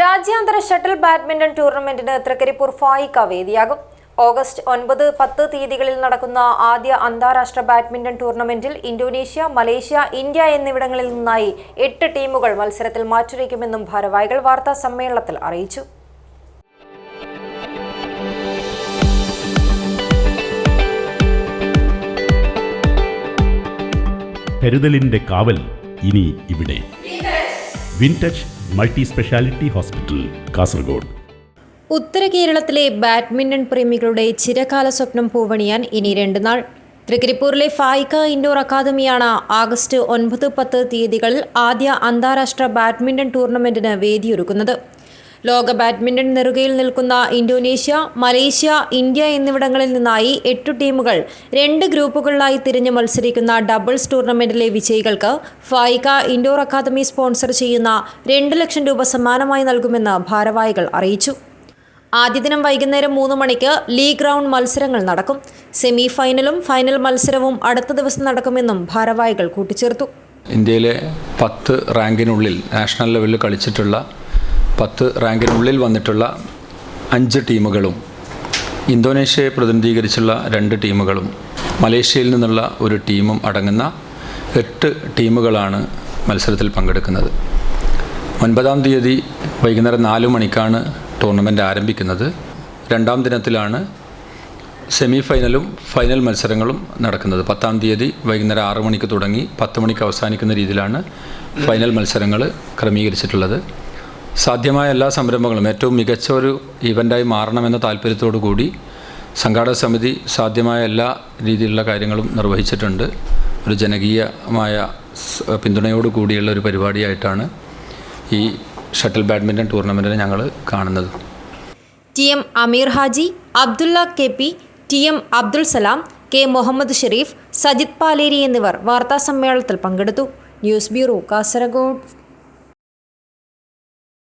രാജ്യാന്തര shuttle badminton ടൂർണമെന്റിന് തൃക്കരിപ്പൂർ ഫായിക്ക വേദിയാകും. ഓഗസ്റ്റ് ഒൻപത് പത്ത് തീയതികളിൽ നടക്കുന്ന ആദ്യ അന്താരാഷ്ട്ര ബാഡ്മിന്റൺ ടൂർണമെന്റിൽ ഇന്തോനേഷ്യ മലേഷ്യ ഇന്ത്യ എന്നിവിടങ്ങളിൽ നിന്നായി എട്ട് ടീമുകൾ മത്സരത്തിൽ മാറ്റുരയ്ക്കുമെന്നും ഭാരവാഹികൾ വാർത്താ സമ്മേളനത്തിൽ അറിയിച്ചു. കരുതലിന്റെ കാവൽ ഇനി ഇവിടെ. Wintouch multi speciality hospital Kasaragod. ഉത്തര കേരളത്തിലെ ബാഡ്മിന്റൺ പ്രേമികളുടെ ചിരകാല സ്വപ്നം പൂവണിയാൻ ഇനി രണ്ട് നാൾ. തൃക്കരിപ്പൂരിലെ ഫായിക്ക ഇൻഡോർ അക്കാദമിയാണ് ആഗസ്റ്റ് ഒൻപത് പത്ത് തീയതികളിൽ ആദ്യ അന്താരാഷ്ട്ര ബാഡ്മിന്റൺ ടൂർണമെന്റിന് വേദിയൊരുക്കുന്നത്. ലോക ബാഡ്മിന്റൺ നെറുകയിൽ നിൽക്കുന്ന ഇന്തോനേഷ്യ മലേഷ്യ ഇന്ത്യ എന്നിവിടങ്ങളിൽ നിന്നായി എട്ടു ടീമുകൾ രണ്ട് ഗ്രൂപ്പുകളിലായി തിരിഞ്ഞ് മത്സരിക്കുന്ന ഡബിൾസ് ടൂർണമെന്റിലെ വിജയികൾക്ക് ഫൈക ഇൻഡോർ അക്കാദമി സ്പോൺസർ ചെയ്യുന്ന രണ്ട് ലക്ഷം രൂപ സമ്മാനമായി നൽകുമെന്ന് ഭാരവാഹികൾ അറിയിച്ചു. ആദ്യ ദിനം വൈകുന്നേരം മൂന്ന് മണിക്ക് ലീഗ് റൗണ്ട് മത്സരങ്ങൾ നടക്കും. സെമി ഫൈനലും ഫൈനൽ മത്സരവും അടുത്ത ദിവസം നടക്കുമെന്നും ഭാരവാഹികൾ കൂട്ടിച്ചേർത്തു. ഇന്ത്യയിലെ പത്ത് റാങ്കിനുള്ളിൽ നാഷണൽ ലെവലിൽ കളിച്ചിട്ടുള്ള പത്ത് റാങ്കിനുള്ളിൽ വന്നിട്ടുള്ള അഞ്ച് ടീമുകളും ഇന്തോനേഷ്യയെ പ്രതിനിധീകരിച്ചുള്ള രണ്ട് ടീമുകളും മലേഷ്യയിൽ നിന്നുള്ള ഒരു ടീമും അടങ്ങുന്ന എട്ട് ടീമുകളാണ് മത്സരത്തിൽ പങ്കെടുക്കുന്നത്. ഒൻപതാം തീയതി വൈകുന്നേരം നാല് മണിക്കാണ് ടൂർണമെന്റ് ആരംഭിക്കുന്നത്. രണ്ടാം ദിനത്തിലാണ് സെമി ഫൈനലും ഫൈനൽ മത്സരങ്ങളും നടക്കുന്നത്. പത്താം തീയതി വൈകുന്നേരം ആറ് മണിക്ക് തുടങ്ങി പത്ത് മണിക്ക് അവസാനിക്കുന്ന രീതിയിലാണ് ഫൈനൽ മത്സരങ്ങൾ ക്രമീകരിച്ചിട്ടുള്ളത്. സാധ്യമായ എല്ലാ സംരംഭങ്ങളും ഏറ്റവും മികച്ച ഒരു ഇവന്റായി മാറണമെന്ന താല്പര്യത്തോടു കൂടി സംഘാടക സമിതി സാധ്യമായ എല്ലാ രീതിയിലുള്ള കാര്യങ്ങളും നിർവഹിച്ചിട്ടുണ്ട്. ഒരു ജനകീയമായ പിന്തുണയോട് കൂടിയുള്ള ഒരു പരിപാടിയായിട്ടാണ് ഈ ഷട്ടിൽ ബാഡ്മിന്റൺ ടൂർണമെന്റിനെ ഞങ്ങൾ കാണുന്നത്. T M Ameer Haji Abdulla K P T M Abdul Salam K Muhammad Shareef Sajith Paleri എന്നിവർ വാർത്താസമ്മേളനത്തിൽ പങ്കെടുത്തു. News bureau Kasaragod.